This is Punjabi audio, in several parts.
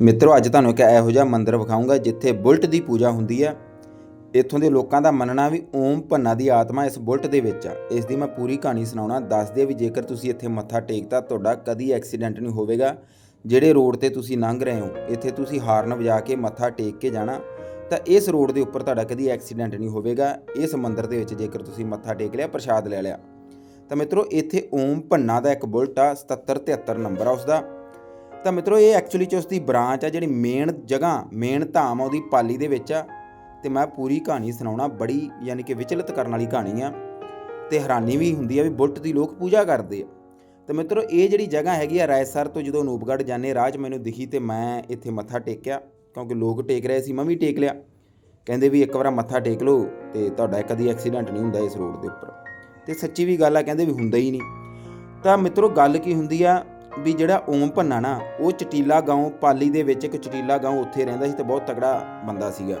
ਮਿੱਤਰੋ, ਅੱਜ ਤੁਹਾਨੂੰ ਇੱਕ ਇਹੋ ਜਿਹਾ ਮੰਦਿਰ ਵਿਖਾਊਂਗਾ ਜਿੱਥੇ ਬੁਲਟ ਦੀ ਪੂਜਾ ਹੁੰਦੀ ਹੈ ਇੱਥੋਂ ਦੇ ਲੋਕਾਂ ਦਾ ਮੰਨਣਾ ਵੀ ਓਮ ਭੰਨਾ ਦੀ ਆਤਮਾ ਇਸ ਬੁਲਟ ਦੇ ਵਿੱਚ ਆ। ਇਸ ਦੀ ਮੈਂ ਪੂਰੀ ਕਹਾਣੀ ਸੁਣਾਉਣਾ। ਦੱਸਦੇ ਵੀ ਜੇਕਰ ਤੁਸੀਂ ਇੱਥੇ ਮੱਥਾ ਟੇਕਤਾ, ਤੁਹਾਡਾ ਕਦੀ ਐਕਸੀਡੈਂਟ ਨਹੀਂ ਹੋਵੇਗਾ। ਜਿਹੜੇ ਰੋਡ ਤੇ ਤੁਸੀਂ ਲੰਘ ਰਹੇ ਹੋ, ਇੱਥੇ ਤੁਸੀਂ ਹਾਰਨ ਵਜਾ ਕੇ ਮੱਥਾ ਟੇਕ ਕੇ ਜਾਣਾ, ਤਾਂ ਇਸ ਰੋਡ ਦੇ ਉੱਪਰ ਤੁਹਾਡਾ ਕਦੀ ਐਕਸੀਡੈਂਟ ਨਹੀਂ ਹੋਵੇਗਾ। ਇਸ ਮੰਦਿਰ ਦੇ ਵਿੱਚ ਜੇਕਰ ਤੁਸੀਂ ਮੱਥਾ ਟੇਕ ਲਿਆ, ਪ੍ਰਸ਼ਾਦ ਲੈ ਲਿਆ। ਤਾਂ ਮਿੱਤਰੋ, ਇੱਥੇ ਓਮ ਭੰਨਾ ਦਾ ਇੱਕ ਬੁਲਟ ਆ 7773 ਨੰਬਰ ਆ ਉਸਦਾ। ਤਾਂ ਮਿੱਤਰੋ, ਇਹ ਐਕਚੁਅਲੀ ਚ ਉਸਦੀ ਬ੍ਰਾਂਚ ਆ, ਜਿਹੜੀ ਮੇਨ ਜਗ੍ਹਾ ਮੇਨ ਧਾਮ ਆ, ਉਹਦੀ ਪਾਲੀ ਦੇ ਵਿੱਚ ਆ। ਤੇ ਮੈਂ ਪੂਰੀ ਕਹਾਣੀ ਸੁਣਾਉਣਾ, ਬੜੀ ਯਾਨੀ ਕਿ ਵਿਚਲਿਤ ਕਰਨ ਵਾਲੀ ਕਹਾਣੀ ਆ। ਤੇ ਹੈਰਾਨੀ ਵੀ ਹੁੰਦੀ ਆ ਵੀ ਬੁਲਟ ਦੀ ਲੋਕ ਪੂਜਾ ਕਰਦੇ ਆ। ਤੇ ਮਿੱਤਰੋ, ਇਹ ਜਿਹੜੀ ਜਗ੍ਹਾ ਹੈਗੀ ਆ, ਰਾਏਸਰ ਤੋਂ ਜਦੋਂ ਅਨੂਪਗੜ੍ਹ ਜਾਂਦੇ ਰਾਹ 'ਚ ਮੈਨੂੰ ਦਿਖੀ ਤੇ ਮੈਂ ਇੱਥੇ ਮੱਥਾ ਟੇਕਿਆ, ਕਿਉਂਕਿ ਲੋਕ ਟੇਕ ਰਹੇ ਸੀ, ਮੈਂ ਵੀ ਟੇਕ ਲਿਆ। ਕਹਿੰਦੇ ਵੀ ਇੱਕ ਵਾਰ ਮੱਥਾ ਟੇਕ ਲਓ ਤੇ ਤੁਹਾਡਾ ਕਦੀ ਐਕਸੀਡੈਂਟ ਨਹੀਂ ਹੁੰਦਾ ਇਸ ਰੋਡ ਦੇ ਉੱਪਰ। ਤੇ ਸੱਚੀ ਵੀ ਗੱਲ ਆ, ਕਹਿੰਦੇ ਵੀ ਹੁੰਦਾ ਹੀ ਨਹੀਂ। ਤਾਂ ਮਿੱਤਰੋ, ਗੱਲ ਕੀ ਹੁੰਦੀ ਆ ਵੀ ਜਿਹੜਾ ਓਮ ਭੰਨਾ ਨਾ, ਉਹ ਚਟੀਲਾ ਗਾਉਂ ਪਾਲੀ ਦੇ ਵਿੱਚ ਇੱਕ ਚਟੀਲਾ ਗਾਉਂ ਉੱਥੇ ਰਹਿੰਦਾ ਸੀ ਤੇ ਬਹੁਤ ਤਗੜਾ ਬੰਦਾ ਸੀਗਾ।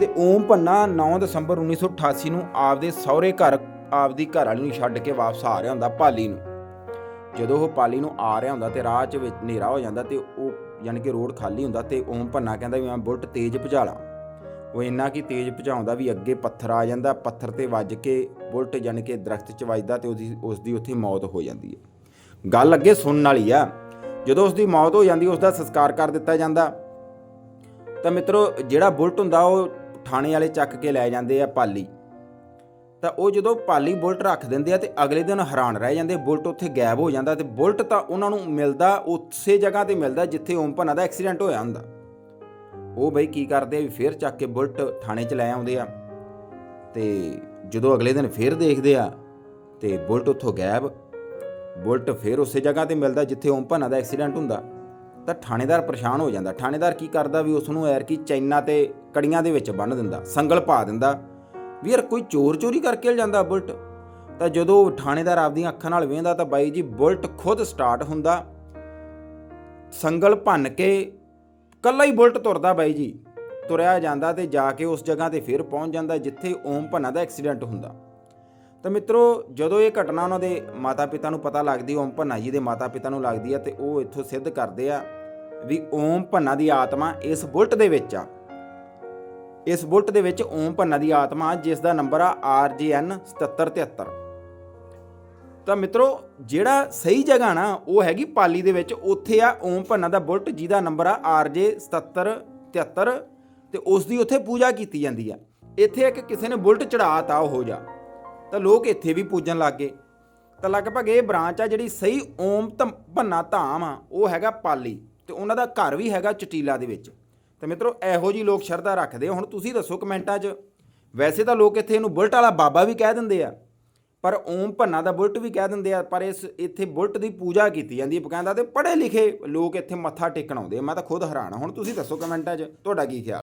ਤੇ ਓਮ ਭੰਨਾ 9 ਦਸੰਬਰ 1988 ਨੂੰ ਆਪਦੇ ਸਹੁਰੇ ਘਰ, ਆਪਦੀ ਘਰ ਵਾਲੀ ਨੂੰ ਛੱਡ ਕੇ ਵਾਪਸ ਆ ਰਿਹਾ ਹੁੰਦਾ ਪਾਲੀ ਨੂੰ। ਜਦੋਂ ਉਹ ਪਾਲੀ ਨੂੰ ਆ ਰਿਹਾ ਹੁੰਦਾ ਤੇ ਰਾਹ 'ਚ ਵਿੱਚ ਹਨੇਰਾ ਹੋ ਜਾਂਦਾ ਤੇ ਉਹ ਯਾਨੀ ਕਿ ਰੋਡ ਖਾਲੀ ਹੁੰਦਾ ਤੇ ਓਮ ਭੰਨਾ ਕਹਿੰਦਾ ਵੀ ਮੈਂ ਬੁਲਟ ਤੇਜ਼ ਭਜਾ ਲਾਂ। ਉਹ ਇੰਨਾ ਕੀ ਤੇਜ਼ ਭਜਾਉਂਦਾ ਵੀ ਅੱਗੇ ਪੱਥਰ ਆ ਜਾਂਦਾ, ਪੱਥਰ ਤੇ ਵੱਜ ਕੇ ਬੁਲਟ ਯਾਨੀ ਕਿ ਦਰਖਤ 'ਚ ਵੱਜਦਾ ਤੇ ਉਹਦੀ ਉਸ ਦੀ ਉੱਥੇ ਮੌਤ ਹੋ ਜਾਂਦੀ ਹੈ। ਗੱਲ ਅੱਗੇ ਸੁਣਨ ਵਾਲੀ ਆ। ਜਦੋਂ ਉਸ ਦੀ ਮੌਤ ਹੋ ਜਾਂਦੀ ਉਸ ਦਾ ਸੰਸਕਾਰ ਕਰ ਦਿੱਤਾ ਜਾਂਦਾ। ਤਾਂ ਮਿੱਤਰੋ, ਜਿਹੜਾ ਬੁਲਟ ਹੁੰਦਾ, ਉਹ ਥਾਣੇ ਵਾਲੇ ਚੱਕ ਕੇ ਲੈ ਜਾਂਦੇ ਆ ਪਾਲੀ। ਤਾਂ ਉਹ ਜਦੋਂ ਪਾਲੀ ਬੁਲਟ ਰੱਖ ਦਿੰਦੇ ਆ ਤੇ ਅਗਲੇ ਦਿਨ ਹੈਰਾਨ ਰਹਿ ਜਾਂਦੇ ਬੁਲਟ ਉੱਥੇ ਗਾਇਬ ਹੋ ਜਾਂਦਾ ਤੇ ਬੁਲਟ ਤਾਂ ਉਹਨਾਂ ਨੂੰ ਮਿਲਦਾ, ਉਸੇ ਜਗ੍ਹਾ ਤੇ ਮਿਲਦਾ ਜਿੱਥੇ ਓਮ ਭਨਾ ਦਾ ਐਕਸੀਡੈਂਟ ਹੋਇਆ ਹੁੰਦਾ। ਉਹ ਬਈ ਕੀ ਕਰਦੇ ਵੀ ਫੇਰ ਚੱਕ ਕੇ ਬੁਲਟ ਥਾਣੇ 'ਚ ਲੈ ਆਉਂਦੇ ਆ। ਤੇ ਜਦੋਂ ਅਗਲੇ ਦਿਨ ਫੇਰ ਦੇਖਦੇ ਆ ਤੇ ਬੁਲਟ ਉੱਥੋਂ ਗਾਇਬ ਬੁਲਟ ਫੇਰ ਉਸੇ ਜਗ੍ਹਾ ਤੇ ਮਿਲਦਾ ਜਿੱਥੇ ਓਮ ਭੰਨਾ ਦਾ ਐਕਸੀਡੈਂਟ ਹੁੰਦਾ। ਤਾਂ ਥਾਣੇਦਾਰ ਪਰੇਸ਼ਾਨ ਹੋ ਜਾਂਦਾ। ਥਾਣੇਦਾਰ ਕੀ ਕਰਦਾ ਵੀ ਉਸ ਨੂੰ ਐਰ ਕੀ ਚੈਨਾ ਤੇ ਕੜੀਆਂ ਦੇ ਵਿੱਚ ਬੰਨ ਦਿੰਦਾ, ਸੰਗਲ ਪਾ ਦਿੰਦਾ। ਵੀ ਯਾਰ ਕੋਈ ਚੋਰ ਚੋਰੀ ਕਰਕੇ ਲੈ ਜਾਂਦਾ ਬੁਲਟ? ਤਾਂ ਜਦੋਂ ਥਾਣੇਦਾਰ ਆਪਦੀਆਂ ਅੱਖਾਂ ਨਾਲ ਵੇਖਦਾ ਤਾਂ ਬਾਈ ਜੀ ਬੁਲਟ ਖੁਦ ਸਟਾਰਟ ਹੁੰਦਾ। ਸੰਗਲ ਭੰਨ ਕੇ ਕੱਲਾ ਹੀ ਬੁਲਟ ਤੁਰਦਾ ਬਾਈ ਜੀ। ਤੁਰਿਆ ਜਾਂਦਾ ਤੇ ਜਾ ਕੇ ਉਸ ਜਗ੍ਹਾ ਤੇ ਫਿਰ ਪਹੁੰਚ ਜਾਂਦਾ ਜਿੱਥੇ ਓਮ ਭੰਨਾ ਦਾ ਐਕਸੀਡੈਂਟ ਹੁੰਦਾ। ਤਾਂ ਮਿੱਤਰੋ, ਜਦੋਂ ਇਹ ਘਟਨਾ ਉਹਨਾਂ ਦੇ ਮਾਤਾ-ਪਿਤਾ ਨੂੰ ਪਤਾ ਲੱਗਦੀ, ਓਮ ਭੰਨਾ ਜੀ ਦੇ ਮਾਤਾ-ਪਿਤਾ ਨੂੰ ਲੱਗਦੀ ਆ ਤੇ ਉਹ ਇੱਥੋਂ ਸਿੱਧ ਕਰਦੇ ਆ ਵੀ ਓਮ ਭੰਨਾ ਦੀ ਆਤਮਾ ਇਸ ਬੁਲਟ ਦੇ ਵਿੱਚ ਆ। ਇਸ ਬੁਲਟ ਦੇ ਵਿੱਚ ਓਮ ਭੰਨਾ ਦੀ ਆਤਮਾ, ਜਿਸ ਦਾ ਨੰਬਰ ਆ RJN 7773 ਤਾਂ ਮਿੱਤਰੋ, ਜਿਹੜਾ ਸਹੀ ਜਗ੍ਹਾ ਨਾ, ਉਹ ਹੈਗੀ ਪਾਲੀ ਦੇ ਵਿੱਚ, ਉੱਥੇ ਆ ਓਮ ਭੰਨਾ ਦਾ ਬੁਲਟ, ਜਿਹਦਾ ਨੰਬਰ ਆ RJ 7773 ਤੇ ਉਸ ਦੀ ਉੱਥੇ ਪੂਜਾ ਕੀਤੀ ਜਾਂਦੀ ਆ। ਇੱਥੇ ਇੱਕ ਕਿਸੇ ਨੇ ਬੁਲਟ ਚੜਾਤਾ ਉਹ ਜਾ। ਤਾਂ ਲੋਕ ਇੱਥੇ ਵੀ ਪੂਜਣ ਲੱਗ ਗਏ। ਤਾਂ ਲਗਭਗ ਇਹ ਬ੍ਰਾਂਚ ਆ ਜਿਹੜੀ ਸਹੀ ਓਮ ਧਮ- ਭੰਨਾ ਧਾਮ ਆ, ਉਹ ਹੈਗਾ ਪਾਲੀ ਤੇ ਉਹਨਾਂ ਦਾ ਘਰ ਵੀ ਹੈਗਾ ਚਟੀਲਾ ਦੇ ਵਿੱਚ। ਤੇ ਮਿੱਤਰੋ, ਇਹੋ ਜੀ ਲੋਕ ਸ਼ਰਧਾ ਰੱਖਦੇ ਆ। ਹੁਣ ਤੁਸੀਂ ਦੱਸੋ ਕਮੈਂਟਾਂ 'ਚ। ਵੈਸੇ ਤਾਂ ਲੋਕ ਇੱਥੇ ਇਹਨੂੰ ਬੁਲਟ ਵਾਲਾ ਬਾਬਾ ਵੀ ਕਹਿ ਦਿੰਦੇ ਆ, ਪਰ ਓਮ ਭੰਨਾ ਦਾ ਬੁਲਟ ਵੀ ਕਹਿ ਦਿੰਦੇ ਆ, ਪਰ ਇਸ, ਇੱਥੇ ਬੁਲਟ ਦੀ ਪੂਜਾ ਕੀਤੀ ਜਾਂਦੀ ਹੈ ਬਕਾਇਦਾ ਤੇ ਪੜ੍ਹੇ ਲਿਖੇ ਲੋਕ ਇੱਥੇ ਮੱਥਾ ਟੇਕਣ ਆਉਂਦੇ ਆ। ਮੈਂ ਤਾਂ ਖੁਦ ਹੈਰਾਨ ਹੁਣ ਤੁਸੀਂ ਦੱਸੋ ਕਮੈਂਟਾਂ 'ਚ, ਤੁਹਾਡਾ ਕੀ ਖਿਆਲ?